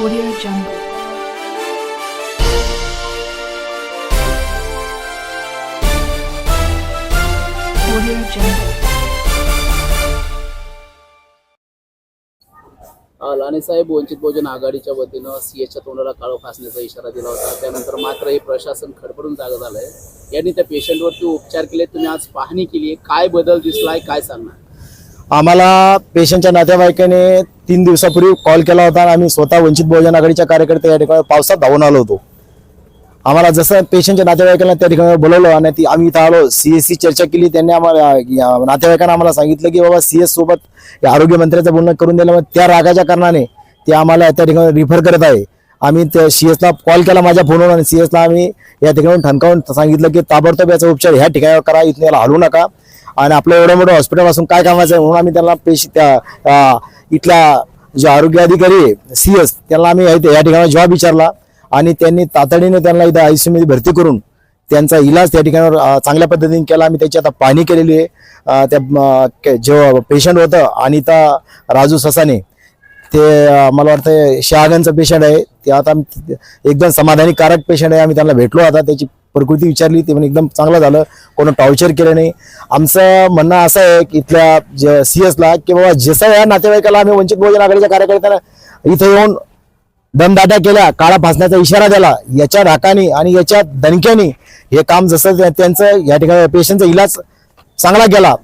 Audio Jungle. Audio Jungle. लाने साहेब वंचित बहुजन आघाडीच्या वतीनं सीएच्या तोंडाला काळं फासण्याचा इशारा दिला होता. त्यानंतर मात्र हे प्रशासन खडबडून जागा झालंय. यांनी त्या पेशंटवरती उपचार केले. तुम्ही आज पाहणी केली काय बदल दिसलाय काय सांगणार आम्हाला पेशंटच्या नातेवाईकाने तीन दिवसापूर्वी कॉल केला होता आणि आम्ही स्वतः वंचित बहुजन आघाडीच्या कार्यकर्ते या ठिकाणी पावसात धावून आलो होतो. आम्हाला जसं पेशंटच्या नातेवाईकांना त्या ठिकाणी बोलवलं आणि ती आम्ही इथं आलो सीएससी चर्चा केली त्यांनी आम्हाला नातेवाईकांना आम्हाला सांगितलं की बाबा सीएस सोबत या आरोग्य मंत्र्याचं बोलणं करून दिल्यामुळे त्या रागाच्या कारणाने ते आम्हाला त्या ठिकाणी रिफर करत आहे. आम्ही त्या सीएसला कॉल केला माझ्या फोनवर आणि सीएसला आम्ही या ठिकाणी ठणकावून सांगितलं की ताबडतोब याचा उपचार ह्या ठिकाणी करा इथून याला हलवू नका. आणि आपलं एवढं मोठं हॉस्पिटल असून काय कामाचं आहे? म्हणून आम्ही त्यांना पेश त्या इथला जे आरोग्य अधिकारी आहे सी एस त्यांना आम्ही या ठिकाणी जॉब विचारला आणि त्यांनी तातडीने त्यांना इथं आयसीयू मध्ये भरती करून त्यांचा इलाज त्या ठिकाणी चांगल्या पद्धतीने केला. आम्ही त्याची आता पाहणी केलेली आहे. त्या जेव्हा पेशंट होतं अनिता राजू ससाने ते मला वाटतं शहागनचं पेशंट आहे. ते आता एकदम समाधानीकारक पेशंट आहे. आम्ही त्यांना भेटलो आता. त्याची प्रकृती विचारली ते पण एकदम चांगलं झालं. कोणा टॉर्चर केलं नाही. आमचं म्हणणं असं आहे की इथल्या सी एसला की बाबा जसं या नातेवाईकाला आम्ही वंचित बहुजन आघाडीच्या कार्यकर्त्यांना इथे येऊन दमदाट्या केल्या काळा फासण्याचा इशारा दिला याच्या राकाने आणि याच्या दणक्याने हे काम जसं त्या- त्यांचं या ठिकाणी पेशंटचा इलाज चांगला केला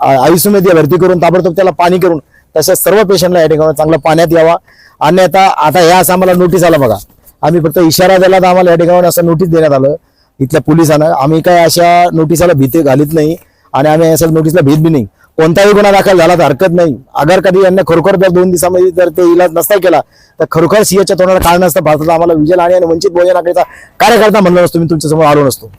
आयुष्यमध्ये भरती करून ताबडतोब त्याला पाणी करून तशा सर्व पेशंटला या ठिकाणी चांगलं पाण्यात यावा. आणि आता आता या असं आम्हाला नोटीस आला बघा. आम्ही फक्त इशारा दिला तर आम्हाला या ठिकाणी असं नोटीस देण्यात आलं. इथल्या पोलिसांना. आम्ही काय अशा नोटिसाला भीती घालीत नाही आणि आम्ही अशा नोटीसला भीत बी नाही. कोणताही गुन्हा दाखल झाला तर हरकत नाही. अगर कधी यांना खरोखर जर दोन दिवसामध्ये जर ते इलाज नसता केला तर खरोखर सीएच्या तोंडाला काळ नसतं भारताला आम्हाला विजय आणि वंचित बहुजन आघाडीचा कार्यकर्ता म्हणलं नसतो मी तुमच्यासमोर आलो नसतो.